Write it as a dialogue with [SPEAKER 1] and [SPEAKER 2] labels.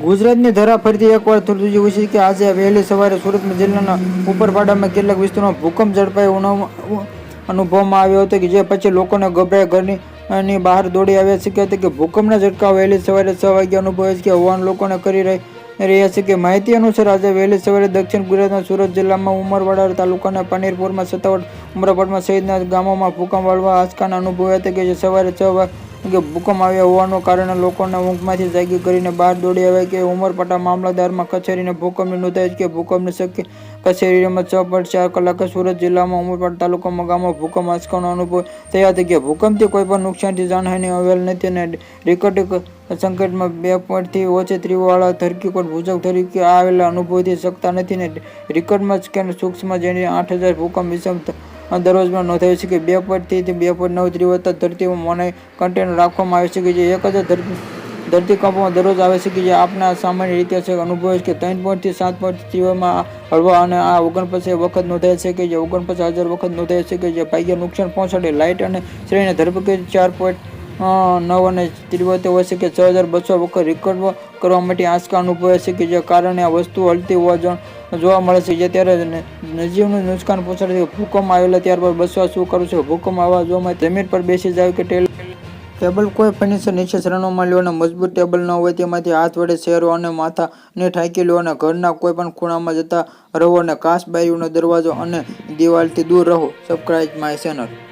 [SPEAKER 1] ગુજરાતની ધરા ફરીથી એકવાર થયું હોય છે કે આજે વહેલી સવારે સુરતમાં જિલ્લાના ઉપરપાડામાં કેટલાક વિસ્તારોમાં ભૂકંપ ઝડપાઈ અનુભવમાં આવ્યો હતો કે જે પછી લોકોને ગભરાય ઘરની બહાર દોડી આવ્યા છે. કે કે ભૂકંપના ઝટકા વહેલી સવારે છ વાગે અનુભવે છે કે હોવાનું લોકોને કરી રહી રહ્યા છે કે માહિતી અનુસાર આજે વહેલી સવારે દક્ષિણ ગુજરાતના સુરત જિલ્લામાં ઉમરવાડા તાલુકાના પનીરપુરમાં સત્તાવડ ઉમરાપટમાં સહિતના ગામોમાં ભૂકંપ વાળવા આંચકાના અનુભવ્યા હતા કે જે સવારે છ વાગે ભૂકંપ આવ્યા હોવાનું કારણે લોકોને ઊંઘમાંથી જાગી કરીને બહાર દોડી આવ્યા કે ઉમરપાટા મામલતદારમાં કચેરીને ભૂકંપની નોંધાઈ કે ભૂકંપની શક્ય કચેરીમાં છ પોઈન્ટ ચાર કલાકે સુરત જિલ્લામાં ઉમરપાટ તાલુકામાં ગામમાં ભૂકંપ આંચકાનો અનુભવ થયા હતા કે ભૂકંપથી કોઈ પણ નુકસાનથી જાનહાની અવેલ નથી અને રિકટિક સંકટમાં બે પોઈન્ટથી ઓછી ત્રીવાળા ધરકીકોટ ભૂજક તરીકે આવેલા અનુભવથી શકતા નથી ને રિકટમાં સ્કેન સૂક્ષ્મ જેની આઠ હજાર ભૂકંપ વિષમ દરરોજમાં નોંધાયું છે કે બે પોઈન્ટથી બે પોઈન્ટ નવ તીવ્રતા ધરતીમાં મોને કન્ટેનર રાખવામાં આવે છે કે જે એક હજાર ધરતી ધરતીકંપમાં દરરોજ આવે છે કે જે આપના સામાન્ય રીતે છે અનુભવે છે કે ત્રણ પોઈન્ટથી સાત પોઈન્ટ તીવ્રમાં હળવા અને આ ઓગણપચાસ વખત નોંધાય છે કે જે ઓગણપચાસ હજાર વખત નોંધાય છે કે જે ભાગ્ય નુકસાન પહોંચાડે. લાઇટ અને શ્રેણીને ધરપકડ ચાર પોઈન્ટ નવ અને ત્રીવતે હોય છે કે છ હજાર બસો વખત રેકોર્ડ કરવા માટે આંચકા અનુભવે છે કે જે કારણે આ વસ્તુ હલતી હોવા જો- જોવા મળે છે જે ત્યારે નજીવનું નુકસાન પહોંચાડે છે. ભૂકંપ આવેલા ત્યારબાદ બસવા શું કરું છે? ભૂકંપ આવવા જોવામાં જમીન પર બેસી જાય કે ટેલ ટેબલ કોઈ ફર્નિચર નીચે શરણોમાં લ્યો અને મજબૂત ટેબલ ન હોય તેમાંથી હાથ વડે શેરો અને માથાને ઠાંકી લો અને ઘરના કોઈ પણ ખૂણામાં જતા રહો અને કાચ બારીઓનો દરવાજો અને દિવાલથી દૂર રહો. Subscribe my channel